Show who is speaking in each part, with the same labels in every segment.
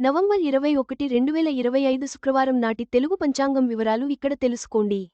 Speaker 1: November ఇరవై ఒకటి రెండు వేల ఇరవై ఐదు శుక్రవారం నాటి తెలుగు పంచాంగం వివరాలు ఇక్కడ తెలుసుకోండి.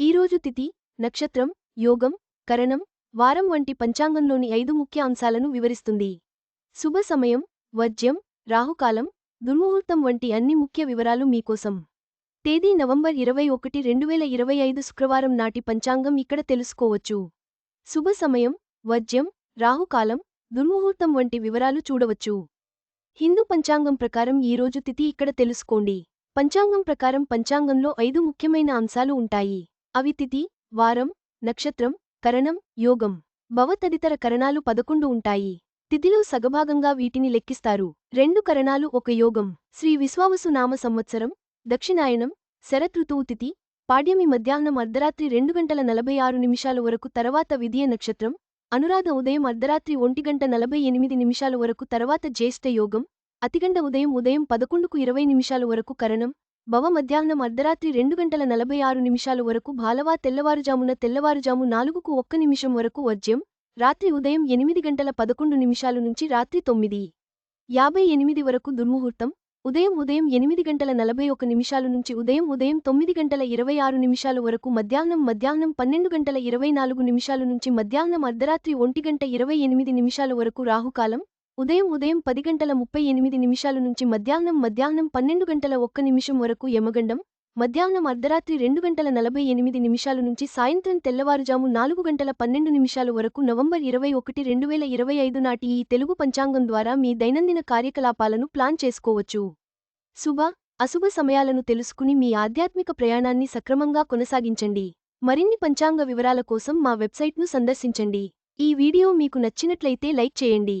Speaker 1: ఈరోజు తిథి నక్షత్రం యోగం కరణం వారం వంటి పంచాంగంలోని ఐదు ముఖ్య అంశాలను వివరిస్తుంది. శుభ సమయం వజ్యం రాహుకాలం దుర్ముహూర్తం వంటి అన్ని ముఖ్య వివరాలు మీకోసం. తేదీ నవంబర్ ఇరవై ఒకటి రెండు వేల ఇరవై ఐదు శుక్రవారం నాటి పంచాంగం ఇక్కడ తెలుసుకోవచ్చు. శుభ సమయం వజ్యం రాహుకాలం దుర్ముహూర్తం వంటి వివరాలు చూడవచ్చు. హిందూ పంచాంగం ప్రకారం ఈరోజు తిథి ఇక్కడ తెలుసుకోండి. పంచాంగం ప్రకారం పంచాంగంలో ఐదు ముఖ్యమైన అంశాలు ఉంటాయి. అవి తిథి వారం నక్షత్రం కరణం యోగం. భవ తదితర కరణాలు పదకొండు ఉంటాయి. తిథిలో సగభాగంగా వీటిని లెక్కిస్తారు. రెండు కరణాలు ఒక యోగం. శ్రీ విశ్వావసు నామ సంవత్సరం దక్షిణాయనం శరతృతువు తిథి పాడ్యమి మధ్యాహ్నం అర్ధరాత్రి రెండు గంటల నలభై ఆరు నిమిషాల వరకు తర్వాత విధియ నక్షత్రం అనురాధ ఉదయం అర్ధరాత్రి ఒంటి గంట నలభై ఎనిమిది నిమిషాల వరకు తర్వాత జ్యేష్ఠ యోగం అతిగండ ఉదయం ఉదయం పదకొండుకు ఇరవై నిమిషాల వరకు కరణం భవ మధ్యాహ్నం అర్ధరాత్రి రెండు గంటల నలభై ఆరు నిమిషాల వరకు భాలవా తెల్లవారుజామున తెల్లవారుజాము నాలుగుకు ఒక్క నిమిషం వరకు వజ్యం రాత్రి ఉదయం ఎనిమిది గంటల పదకొండు నిమిషాలు నుంచి రాత్రి తొమ్మిది యాభై ఎనిమిది వరకు దుర్ముహూర్తం ఉదయం ఉదయం ఎనిమిది గంటల నలభై ఒక నిమిషాలు నుంచి ఉదయం ఉదయం తొమ్మిది గంటల ఇరవై ఆరు నిమిషాల వరకు మధ్యాహ్నం మధ్యాహ్నం పన్నెండు గంటల ఇరవై నాలుగు నిమిషాల నుంచి మధ్యాహ్నం అర్ధరాత్రి ఒంటి గంట ఇరవై ఎనిమిది నిమిషాల వరకు రాహుకాలం ఉదయం ఉదయం పది గంటల ముప్పై ఎనిమిది నిమిషాల నుంచి మధ్యాహ్నం మధ్యాహ్నం పన్నెండు గంటల ఒక్క నిమిషం వరకు యమగండం మధ్యాహ్నం అర్ధరాత్రి రెండు గంటల నలభై ఎనిమిది నిమిషాల నుంచి సాయంత్రం తెల్లవారుజాము నాలుగు గంటల పన్నెండు నిమిషాల వరకు నవంబర్ ఇరవై ఒకటి రెండు వేల ఇరవై ఐదు నాటి ఈ తెలుగు పంచాంగం ద్వారా మీ దైనందిన కార్యకలాపాలను ప్లాన్ చేసుకోవచ్చు. శుభ అశుభ సమయాలను తెలుసుకుని మీ ఆధ్యాత్మిక ప్రయాణాన్ని సక్రమంగా కొనసాగించండి. మరిన్ని పంచాంగ వివరాల కోసం మా వెబ్సైట్ను సందర్శించండి. ఈ వీడియో మీకు నచ్చినట్లయితే లైక్ చేయండి.